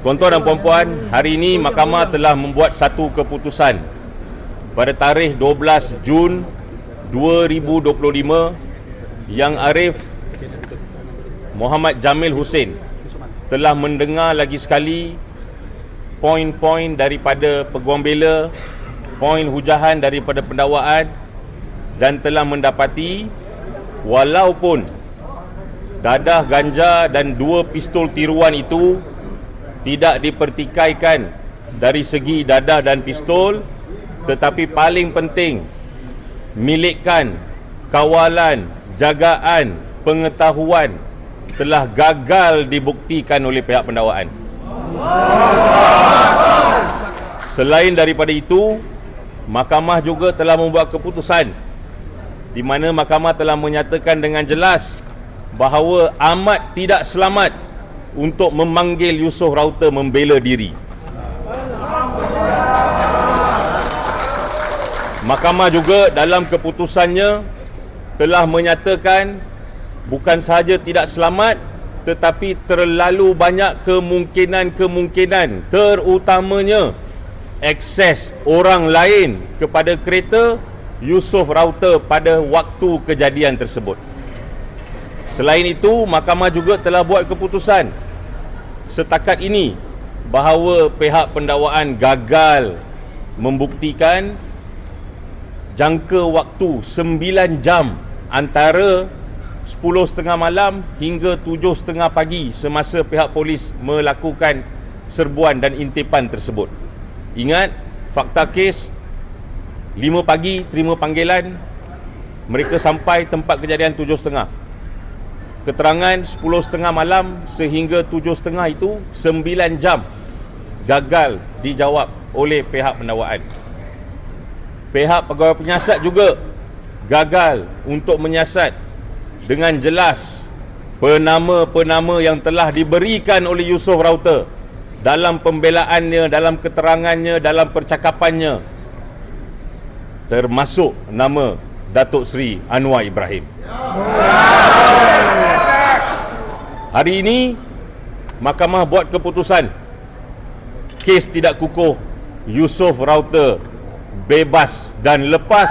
Tuan-tuan dan puan-puan, hari ini mahkamah telah membuat satu keputusan. Pada tarikh 12 Jun 2025 yang Arif Muhammad Jamil Hussein telah mendengar lagi sekali poin-poin daripada peguam bela, poin hujahan daripada pendakwaan dan telah mendapati walaupun dadah ganja dan dua pistol tiruan itu tidak dipertikaikan dari segi dadah dan pistol tetapi paling penting milikkan kawalan jagaan pengetahuan telah gagal dibuktikan oleh pihak pendakwaan selain daripada itu mahkamah juga telah membuat keputusan di mana mahkamah telah menyatakan dengan jelas bahawa amat tidak selamat untuk memanggil Yusof Rauter membela diri. Mahkamah juga dalam keputusannya telah menyatakan bukan sahaja tidak selamat tetapi terlalu banyak kemungkinan-kemungkinan terutamanya akses orang lain kepada kereta Yusof Rauter pada waktu kejadian tersebut. Selain itu, mahkamah juga telah buat keputusan setakat ini bahawa pihak pendakwaan gagal membuktikan jangka waktu 9 jam antara 10.30 malam hingga 7.30 pagi semasa pihak polis melakukan serbuan dan intipan tersebut. Ingat, fakta kes 5 pagi terima panggilan mereka sampai tempat kejadian 7.30 keterangan 10.30 malam sehingga 7.30 itu 9 jam gagal dijawab oleh pihak pendakwaan pihak pegawai penyiasat juga gagal untuk menyiasat dengan jelas penama-penama yang telah diberikan oleh Yusof Rauter dalam pembelaannya, dalam keterangannya, dalam percakapannya termasuk nama Datuk Seri Anwar Ibrahim. Hari ini mahkamah buat keputusan kes tidak kukuh Yusof Rauter bebas dan lepas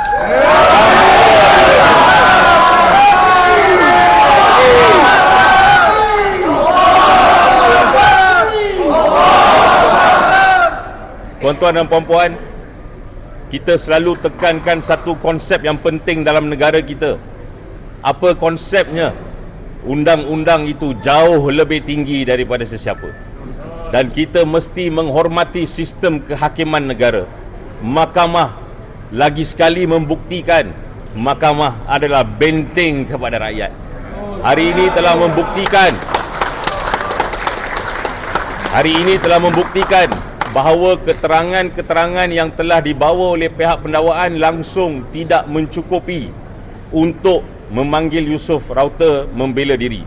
Tuan-tuan dan puan-puan, kita selalu tekankan satu konsep yang penting dalam negara kita. Apa konsepnya? Undang-undang itu jauh lebih tinggi daripada sesiapa. Dan kita mesti menghormati sistem kehakiman negara. Mahkamah lagi sekali membuktikan mahkamah adalah benteng kepada rakyat. Hari ini telah membuktikan Hari ini telah membuktikan bahawa keterangan-keterangan yang telah dibawa oleh pihak pendakwaan langsung tidak mencukupi untuk memanggil Yusof Rauter membela diri.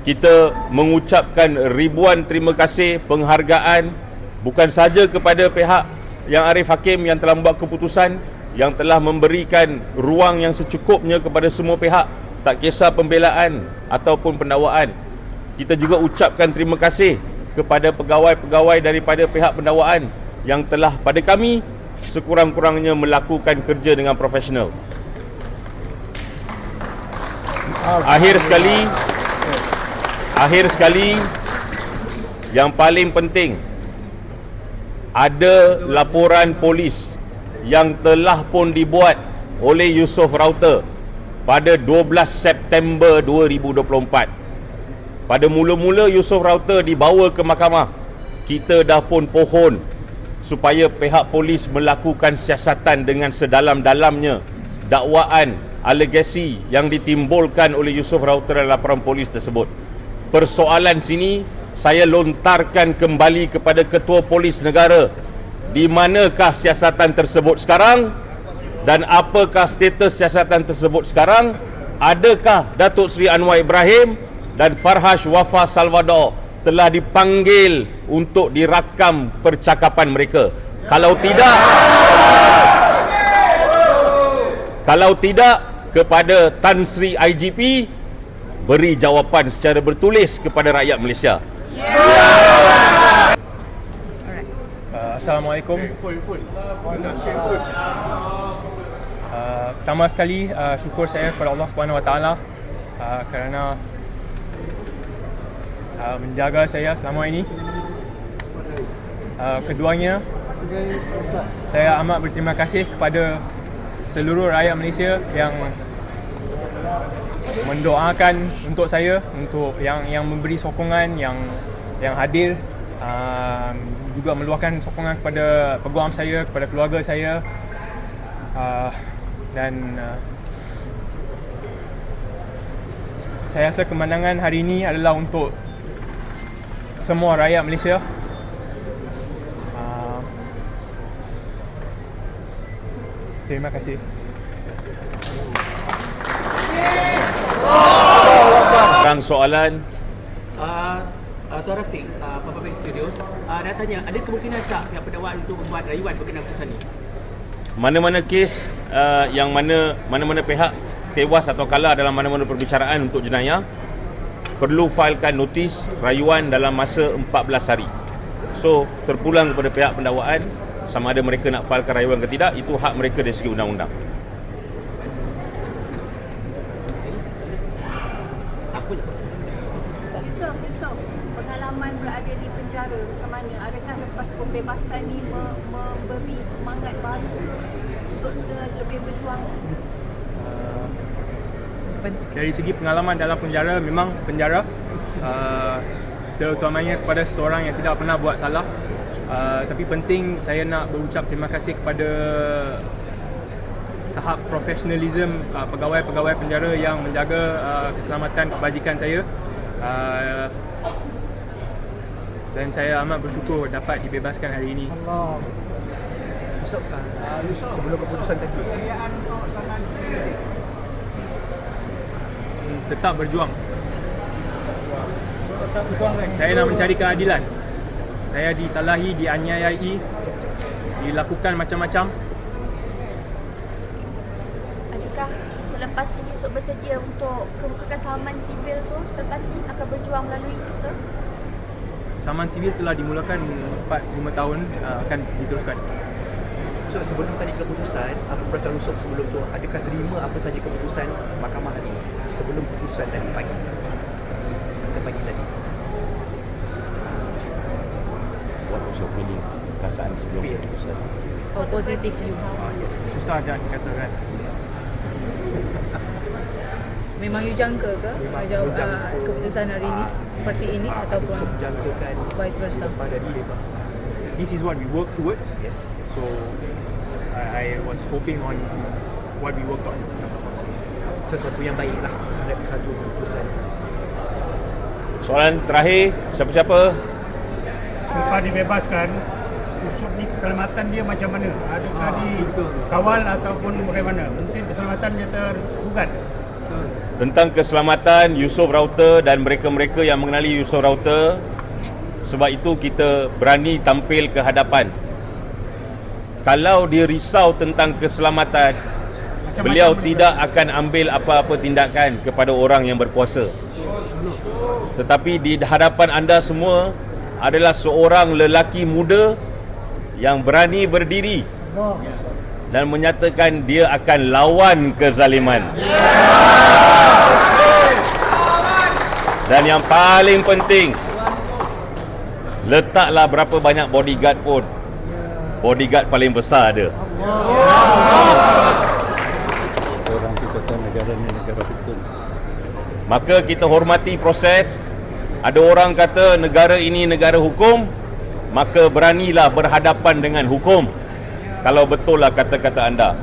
Kita mengucapkan ribuan terima kasih penghargaan bukan sahaja kepada pihak yang Arif Hakim yang telah membuat keputusan yang telah memberikan ruang yang secukupnya kepada semua pihak tak kisah pembelaan ataupun pendakwaan. Kita juga ucapkan terima kasih kepada pegawai-pegawai daripada pihak pendakwaan yang telah pada kami sekurang-kurangnya melakukan kerja dengan profesional. Akhir sekali akhir sekali yang paling penting ada laporan polis yang telah pun dibuat oleh Yusof Rauter pada 12 September 2024 pada mula-mula Yusof Rauter dibawa ke mahkamah, kita dah pun pohon supaya pihak polis melakukan siasatan dengan sedalam-dalamnya dakwaan alegasi yang ditimbulkan oleh Yusof Rauter dalam laporan polis tersebut. Persoalan sini saya lontarkan kembali kepada Ketua Polis Negara di manakah siasatan tersebut sekarang dan apakah status siasatan tersebut sekarang adakah Datuk Seri Anwar Ibrahim dan Farhash Wafa Salvador telah dipanggil untuk dirakam percakapan mereka. Kalau tidak Kalau tidak kepada Tan Sri IGP beri jawapan secara bertulis kepada rakyat Malaysia. Assalamualaikum. Uh, pertama sekali uh, syukur saya kepada Allah Subhanahu Wa Taala uh, kerana uh, menjaga saya selama ini. Uh, keduanya saya amat berterima kasih kepada seluruh rakyat Malaysia yang mendoakan untuk saya untuk yang yang memberi sokongan yang yang hadir um, juga meluahkan sokongan kepada peguam saya kepada keluarga saya. Uh, dan uh, saya rasa kemenangan hari ini adalah untuk semua rakyat Malaysia terima kasih Sekarang soalan Uh, uh, Tuan Rafiq, uh, Papa Bank Studios, uh, nak tanya, ada kemungkinan tak pihak pendakwaan untuk membuat rayuan berkenaan keputusan ini? mana-mana kes uh, yang mana mana-mana pihak tewas atau kalah dalam mana-mana perbicaraan untuk jenayah perlu filekan notis rayuan dalam masa 14 hari. So, terpulang kepada pihak pendakwaan sama ada mereka nak filekan rayuan ke tidak, itu hak mereka dari segi undang-undang. Aku je. Yusof, Yusof, pengalaman berada di penjara macam mana? Adakah lepas pembebasan ni me- memberi semangat baru ke untuk kita lebih berjuang? Uh, dari segi pengalaman dalam penjara memang penjara uh, terutamanya kepada seseorang yang tidak pernah buat salah uh, tapi penting saya nak berucap terima kasih kepada tahap profesionalism uh, pegawai-pegawai penjara yang menjaga uh, keselamatan kebajikan saya uh, dan saya amat bersyukur dapat dibebaskan hari ini Allah. Uh, sebelum keputusan tadi. tetap berjuang. Saya nak mencari keadilan. Saya disalahi, dianiayai, dilakukan macam-macam. Adakah selepas ini Yusuf bersedia untuk kebukakan saman sivil tu selepas ni akan berjuang melalui kita? Saman sivil telah dimulakan 4-5 tahun uh, akan diteruskan. So, sebelum tadi keputusan, apa perasaan Yusof sebelum tu? Adakah terima apa saja keputusan mahkamah hari ini? Sebelum keputusan tadi pagi. Masa pagi tadi. What was your feeling? Perasaan sebelum Feel. keputusan? Oh, positif you. Ah, yes. Susah nak dikatakan. Memang you jangka ke Memang you jangka. uh, keputusan hari ini Ah, seperti ini Ah, ataupun jangkakan vice versa? lepas dari bebas. This is what we work towards. Yes. So I, I was hoping on what we worked on. Sesuatu yang baik lah. Ada satu keputusan. Soalan terakhir, siapa-siapa? Selepas dibebaskan, Yusuf ni keselamatan dia macam mana? Adakah dikawal ataupun bagaimana? Mungkin keselamatan dia tergugat. Tentang keselamatan Yusof Rauter dan mereka-mereka yang mengenali Yusof Rauter sebab itu kita berani tampil ke hadapan. Kalau dia risau tentang keselamatan, Macam-macam beliau benda. tidak akan ambil apa-apa tindakan kepada orang yang berkuasa. Tetapi di hadapan anda semua adalah seorang lelaki muda yang berani berdiri dan menyatakan dia akan lawan kezaliman. Dan yang paling penting letaklah berapa banyak bodyguard pun bodyguard paling besar ada. orang kita tahu negara ni negara hukum. Maka kita hormati proses. Ada orang kata negara ini negara hukum, maka beranilah berhadapan dengan hukum. Kalau betul lah kata-kata anda.